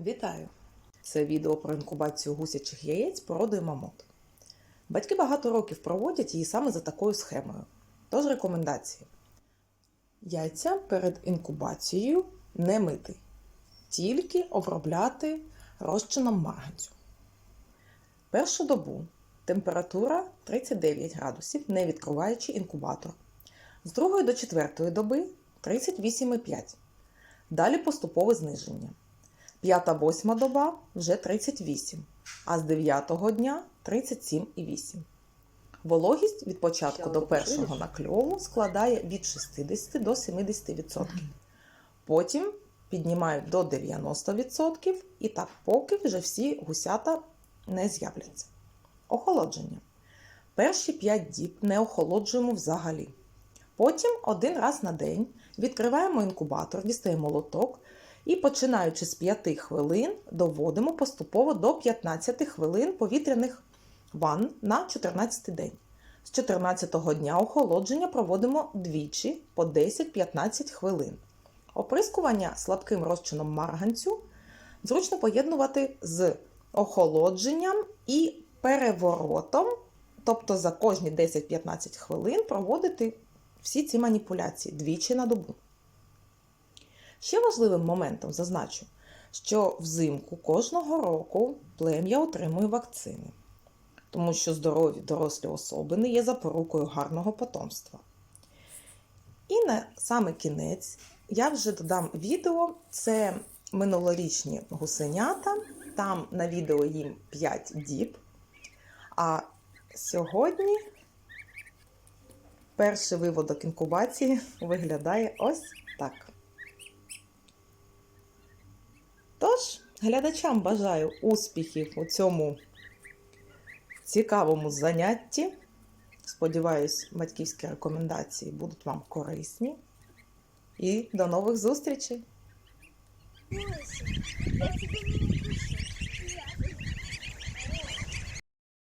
Вітаю! Це відео про інкубацію гусячих яєць породою мамот. Батьки багато років проводять її саме за такою схемою. Тож рекомендації. Яйця перед інкубацією не мити, тільки обробляти розчином марганцю. Першу добу температура 39 градусів, не відкриваючи інкубатор. З 2 до 4 доби 38,5. Далі поступове зниження. П'ята-восьма доба вже 38, а з 9-го дня 37,8. Вологість від початку до першого накльову складає від 60 до 70%. Потім піднімають до 90% і так поки вже всі гусята не з'являться. Охолодження. Перші 5 діб не охолоджуємо взагалі. Потім один раз на день відкриваємо інкубатор, дістаємо лоток і починаючи з 5 хвилин доводимо поступово до 15 хвилин повітряних ванн на 14 день. З 14 дня охолодження проводимо двічі по 10-15 хвилин. Оприскування слабким розчином марганцю зручно поєднувати з охолодженням і переворотом, тобто за кожні 10-15 хвилин проводити всі ці маніпуляції двічі на добу. Ще важливим моментом зазначу, що взимку кожного року плем'я отримує вакцини, тому що здорові дорослі особини є запорукою гарного потомства. І на саме кінець я вже додам відео. Це минулорічні гусенята. Там на відео їм 5 діб. А сьогодні перший виводок інкубації виглядає ось так. Тож, глядачам бажаю успіхів у цьому цікавому занятті. Сподіваюсь, батьківські рекомендації будуть вам корисні. І до нових зустрічей!